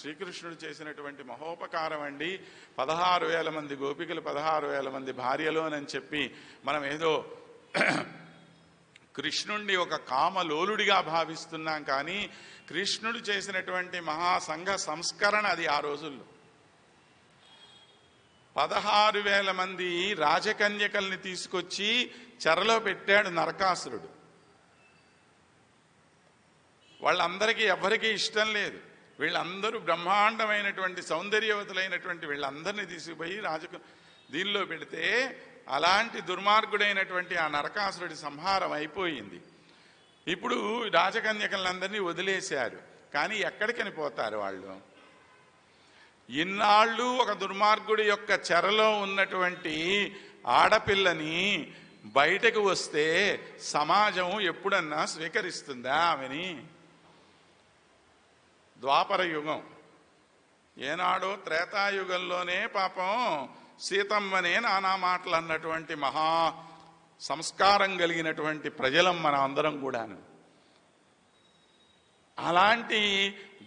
శ్రీకృష్ణుడు చేసినటువంటి మహోపకారం అండి. పదహారు వేల మంది గోపికలు పదహారు వేల మంది భార్యలోనని చెప్పి మనం ఏదో కృష్ణుణ్ణి ఒక కామలోలుడిగా భావిస్తున్నాం కానీ కృష్ణుడు చేసినటువంటి మహాసంఘ సంస్కరణ అది ఆ రోజుల్లో. పదహారు వేల మంది రాజకన్యకల్ని తీసుకొచ్చి చెరలో పెట్టాడు నరకాసురుడు. వాళ్ళందరికీ ఎవరికీ ఇష్టం లేదు. వీళ్ళందరూ బ్రహ్మాండమైనటువంటి సౌందర్యవతులైనటువంటి వీళ్ళందరినీ తీసుకుపోయి రాజకు దీనిలో పెడితే అలాంటి దుర్మార్గుడైనటువంటి ఆ నరకాసురుడి సంహారం అయిపోయింది. ఇప్పుడు రాజకన్యకలందరినీ వదిలేశారు. కానీ ఎక్కడికని పోతారు వాళ్ళు? ఇన్నాళ్ళు ఒక దుర్మార్గుడి యొక్క చెరలో ఉన్నటువంటి ఆడపిల్లని బయటకు వస్తే సమాజం ఎప్పుడన్నా స్వీకరిస్తుందా ఆమెని? ద్వాపర యుగం. ఏనాడో త్రేతాయుగంలోనే పాపం సీతమ్మనే నానా మాటలు అన్నటువంటి మహా సంస్కారం కలిగినటువంటి ప్రజలం మన అందరం కూడాను. అలాంటి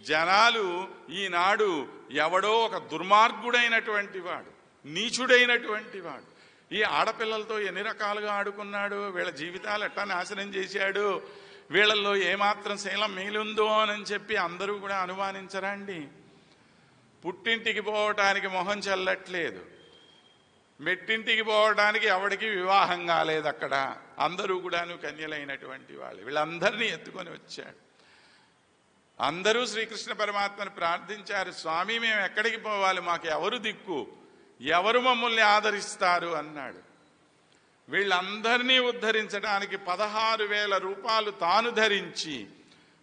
జనాలు ఈనాడు ఎవడో ఒక దుర్మార్గుడైనటువంటి వాడు నీచుడైనటువంటి వాడు. ఈ ఆడపిల్లలతో ఎన్ని రకాలుగా ఆడుకున్నాడు వీళ్ళ జీవితాలు ఎట్టా నాశనం చేశాడు వీళ్ళల్లో ఏమాత్రం శైలం మిగిలిందో అని చెప్పి అందరూ కూడా అనుమానించరా అండి పుట్టింటికి పోవటానికి మొహం చెల్లట్లేదు. మెట్టింటికి పోవడానికి ఎవడికి వివాహం కాలేదు అక్కడ. అందరూ కూడాను కన్యలైనటువంటి వాళ్ళు. వీళ్ళందరినీ ఎత్తుకొని వచ్చాడు. అందరూ శ్రీకృష్ణ పరమాత్మని ప్రార్థించారు. స్వామి మేము ఎక్కడికి పోవాలి? మాకు ఎవరు దిక్కు? ఎవరు మమ్మల్ని ఆదరిస్తారు? అన్నాడు. వీళ్ళందరినీ ఉద్ధరించడానికి పదహారు వేల రూపాయలు తాను ధరించి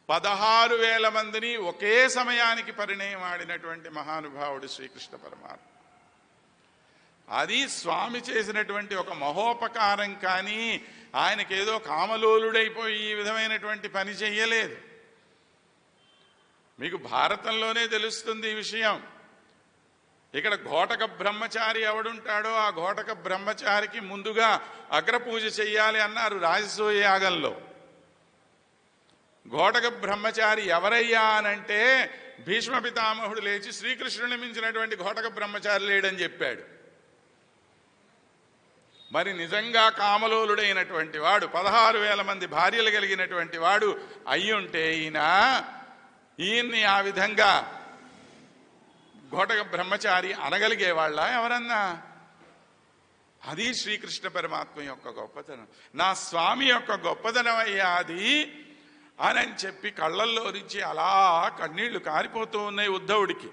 పదహారు వేల మందిని ఒకే సమయానికి పరిణయమాడినటువంటి మహానుభావుడు శ్రీకృష్ణ పరమాత్మ. అది స్వామి చేసినటువంటి ఒక మహోపకారం కానీ ఆయనకేదో కామలోలుడైపోయి ఈ విధమైనటువంటి పని చెయ్యలేదు. మీకు భారతంలోనే తెలుస్తుంది ఈ విషయం. ఇక్కడ ఘోటక బ్రహ్మచారి ఎవడుంటాడో ఆ ఘోటక బ్రహ్మచారికి ముందుగా అగ్రపూజ చెయ్యాలి అన్నారు రాజసూయ యాగంలో. ఘోటక బ్రహ్మచారి ఎవరయ్యా అనంటే భీష్మ పితామహుడు లేచి శ్రీకృష్ణుని మించినటువంటి ఘోటక బ్రహ్మచారి లేడని చెప్పాడు. మరి నిజంగా కామలోలుడైనటువంటి వాడు పదహారు వేల మంది భార్యలు కలిగినటువంటి వాడు అయ్యుంటే ఈయన ఈయన్ని ఆ విధంగా ఘోటక బ్రహ్మచారి అనగలిగేవాళ్ళ ఎవరన్నా? అది శ్రీకృష్ణ పరమాత్మ యొక్క గొప్పతనం. నా స్వామి యొక్క గొప్పతనం అయ్యా అది. అని చెప్పి కళ్ళల్లో నుంచి అలా కన్నీళ్ళు కారిపోతూ ఉన్నాయి ఉద్ధవుడికి.